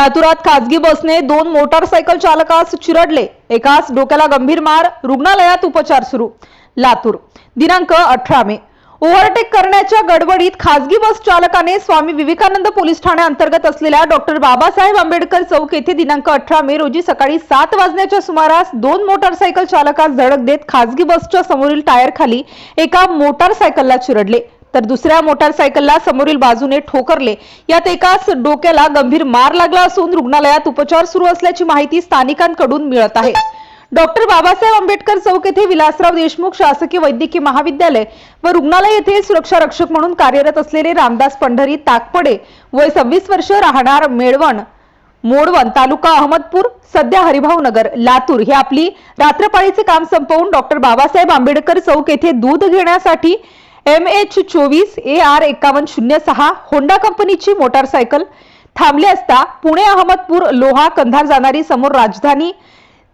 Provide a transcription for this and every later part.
लातूरात खासगी बसने दोन मोटारसायकल चालकास चिरडले. एकास डोक्याला गंभीर मार रुग्णालयात उपचार सुरू. लातूर दिनांक अठरा मे. ओव्हरटेक करण्याच्या गडबडीत खासगी बस चालकाने स्वामी विवेकानंद पोलीस ठाण्याअंतर्गत असलेल्या डॉक्टर बाबासाहेब आंबेडकर चौक येथे दिनांक अठरा मे रोजी सकाळी सात वाजण्याच्या सुमारास दोन मोटारसायकल चालकास धडक देत खासगी बसच्या समोरील टायर खाली एका मोटारसायकलला चिरडले. तर दुसऱ्या मोटारसायकलला समोरील बाजूने ठोकरले. यात एकाच डोक्याला गंभीर मार लागला असून रुग्णालयात उपचार सुरू असल्याची माहिती स्थानिकांकडून मिळत आहे. डॉक्टर बाबासाहेब आंबेडकर चौक येथे विलासराव देशमुख शासकीय वैद्यकीय महाविद्यालय व रुग्णालय येथे सुरक्षा रक्षक म्हणून कार्यरत असलेले रामदास पंढरी ताकपडे वय सव्वीस वर्ष राहणार मेळवण मोडवण तालुका अहमदपूर सध्या हरिभाऊ नगर लातूर. हे आपली रात्रपाळीचे काम संपवून डॉक्टर बाबासाहेब आंबेडकर चौक येथे दूध घेण्यासाठी एम एच चोवीस ए आर एकावन्न शून्य सहा होंडा कंपनीची मोटारसायकल. थांबली असता पुणे अहमदपूर लोहा कंधार जाणारी समोर राजधानी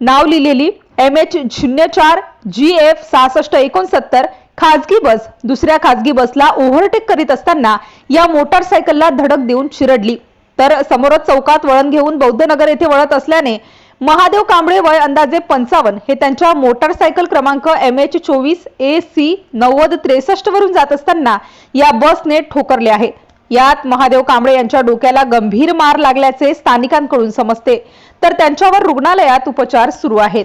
नाव लिहिलेली एम एच शून्य चार जी एफ सहासष्ट एकोणसत्तर खाजगी बस दुसऱ्या खाजगी बसला ओव्हरटेक करीत असताना या मोटारसायकलला धडक देऊन चिरडली. तर समोरच चौकात वळण घेऊन बौद्धनगर येथे वळत असल्याने महादेव कांबळे वय अंदाजे पंचावन्न. हे त्यांच्या मोटारसायकल क्रमांक एम एच चोवीस ए सी नव्वद त्रेसष्ट वरून जात असताना या बसने ठोकरले आहे. यात महादेव कांबळे यांच्या डोक्याला गंभीर मार लागल्याचे स्थानिकांकडून समजते. तर त्यांच्यावर रुग्णालयात उपचार सुरू आहेत.